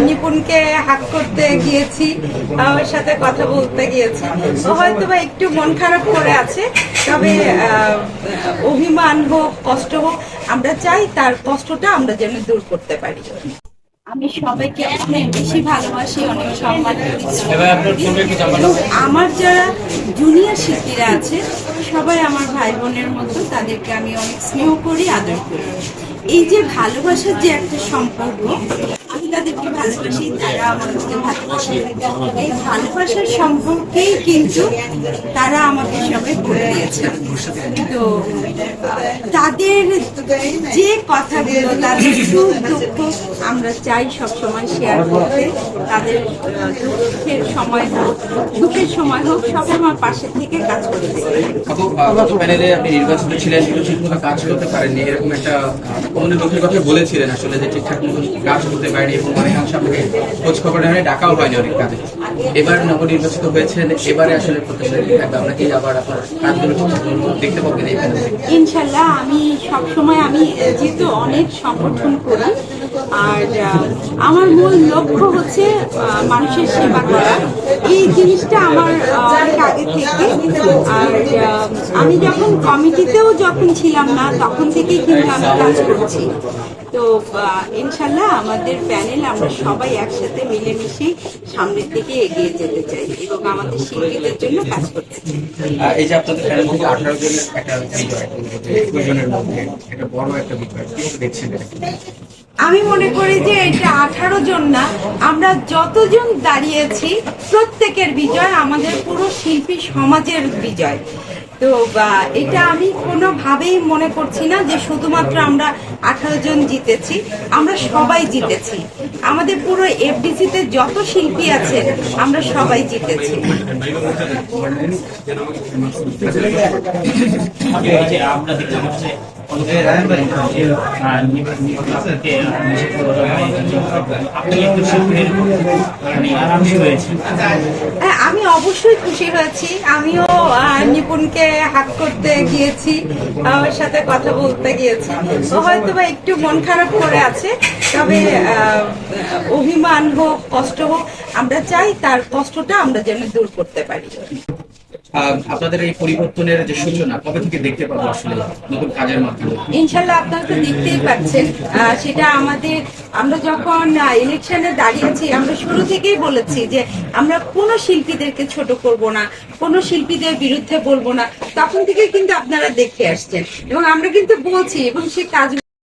নিপুণকে হাক করতে গিয়েছি আমার সাথে কথা বলতে গিয়েছি। হয়তো বা একটু মন খারাপ করে আছে তবে আহ, অভিমান হোক কষ্ট হোক আমরা চাই তার কষ্টটা আমরা যেন দূর করতে পারি। আমি সবাইকে অনেক বেশি ভালোবাসি অনেক সম্মান করি। আমার যারা জুনিয়র শিল্পীরা আছে সবাই আমার ভাই বোনের মতো তাদেরকে আমি অনেক স্নেহ করি আদর করি। এই যে ভালোবাসার যে একটা সম্পর্ক তারা আমাকে ভালোবাসার সম্পর্কেই কিন্তু তারা আমাকে সবাই করে দিয়েছে তো তাদের যে কথাগুলো তাদের সুখ দুঃখ আমরা চাই সবসময় শেয়ার করতে তাদের দুঃখের সময় হোক দুঃখের সময় হোক সবসময় পাশে থেকে কাজ করতে আপনি নির্বাচিত ছিলেন কাজ করতে পারেননি এরকম একটা অন্য লোকের কথা বলেছিলেন আসলে যে ঠিকঠাক মতো কাজ করতে পারেনি এবং আপনাকে খোঁজ খবর নেওয়া ডাকাও হয়নি অনেক কাজে। এবার নবনির্বাচিত হয়েছেন, এবারে আসলে প্রত্যাশা কি থাকবে। আমরা কি আবার আপনার দেখতে এই ইনশাল্লাহ, আমি সবসময় আমি যেহেতু অনেক সমর্থন করি আর আমার মূল লক্ষ্য হচ্ছে মানুষের সেবা করা। এই জিনিসটা আমার অনেক আগে থেকে। আর আমি যখন কমিটিতেও যখন ছিলাম না, তখন থেকেই কিন্তু আমি কাজ করছি। তো ইনশাল্লাহ আমাদের প্যানেল আমরা সবাই একসাথে মিলেমিশে সামনের দিকে এগিয়ে যেতে চাই এবং আমাদের শিল্পীদের জন্য কাজ করতে চাই। একটা বড় একটা? আমি মনে করি যে এটা আঠারো জন না, আমরা যতজন দাঁড়িয়েছি, প্রত্যেকের বিজয় আমাদের পুরো শিল্পী সমাজের বিজয়। তো এটা আমি কোনোভাবেই মনে করছি না যে শুধুমাত্র আমরা আঠারো জন জিতেছি, আমরা সবাই জিতেছি। আমাদের পুরো এফডিসিতে যত শিল্পী আছে, আমরা সবাই জিতেছি। হ্যাঁ, আমি অবশ্যই খুশি হয়েছি। আমিও নিপুণকে হাত করতে গিয়েছি আমার সাথে কথা বলতে গিয়েছি। হয়তো বা একটু মন খারাপ করে আছে তবে অভিমান হোক কষ্ট হোক আমরা চাই তার কষ্টটা আমরা যেন দূর করতে পারি। আপনাদের এই পরিবর্তনের যে সূচনা, কবে থেকে দেখতে পাবো আসলে নতুন কাজের মাধ্যমে? ইনশাল্লাহ আপনারা তো দেখতেই পাচ্ছেন। সেটা আমাদের, আমরা যখন ইলেকশনে দাঁড়িয়েছি, আমরা শুরু থেকেই বলেছি যে আমরা কোনো শিল্পীদেরকে ছোট করব না, কোনো শিল্পীদের বিরুদ্ধে বলব না। তখন থেকে কিন্তু আপনারা দেখে আসছেন। এবং আমরা কিন্তু বলছি, এবং সেই কাজগুলো